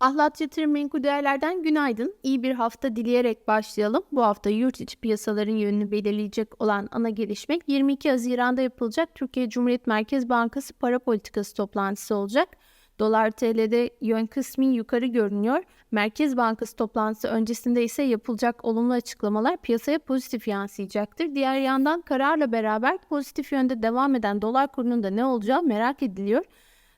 Ahlat Yatırım Menkul Değerler'den günaydın. İyi bir hafta dileyerek başlayalım. Bu hafta yurt içi piyasaların yönünü belirleyecek olan ana gelişme 22 Haziran'da yapılacak Türkiye Cumhuriyet Merkez Bankası para politikası toplantısı olacak. Dolar TL'de yön kısmi yukarı görünüyor. Merkez Bankası toplantısı öncesinde ise yapılacak olumlu açıklamalar piyasaya pozitif yansıyacaktır. Diğer yandan kararla beraber pozitif yönde devam eden dolar kurunun da ne olacağı merak ediliyor.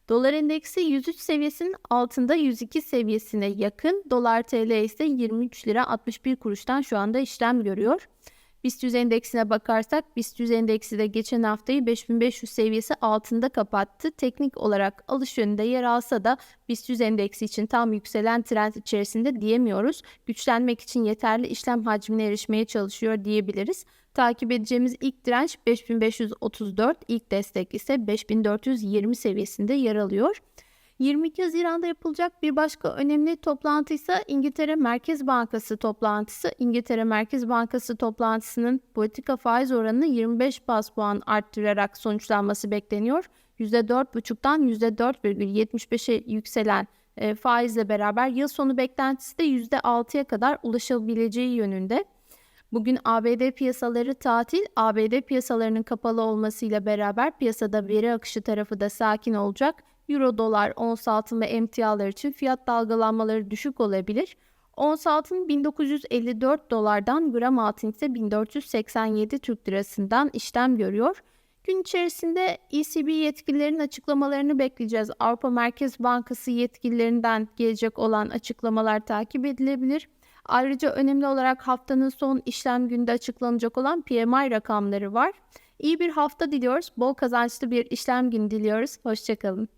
Dolar endeksi 103 seviyesinin altında 102 seviyesine yakın. Dolar TL ise 23 lira 61 kuruştan şu anda işlem görüyor. BIST 100 endeksine bakarsak BIST 100 endeksi de geçen haftayı 5500 seviyesi altında kapattı. Teknik olarak alış yönünde yer alsa da BIST 100 endeksi için tam yükselen trend içerisinde diyemiyoruz. Güçlenmek için yeterli işlem hacmine erişmeye çalışıyor diyebiliriz. Takip edeceğimiz ilk direnç 5534, ilk destek ise 5420 seviyesinde yer alıyor. 22 Haziran'da yapılacak bir başka önemli toplantı ise İngiltere Merkez Bankası toplantısı. İngiltere Merkez Bankası toplantısının politika faiz oranını 25 bas puan arttırarak sonuçlanması bekleniyor. %4,5'tan %4,75'e yükselen e, faizle beraber yıl sonu beklentisi de %6'ya kadar ulaşabileceği yönünde. Bugün ABD piyasaları tatil, ABD piyasalarının kapalı olmasıyla beraber piyasada veri akışı tarafı da sakin olacak. Euro dolar, ons altın ve emtialar için fiyat dalgalanmaları düşük olabilir. Ons altın 1954 dolardan, gram altın ise 1487 Türk lirasından işlem görüyor. Gün içerisinde ECB yetkililerinin açıklamalarını bekleyeceğiz. Avrupa Merkez Bankası yetkililerinden gelecek olan açıklamalar takip edilebilir. Ayrıca önemli olarak haftanın son işlem günde açıklanacak olan PMI rakamları var. İyi bir hafta diliyoruz. Bol kazançlı bir işlem günü diliyoruz. Hoşçakalın.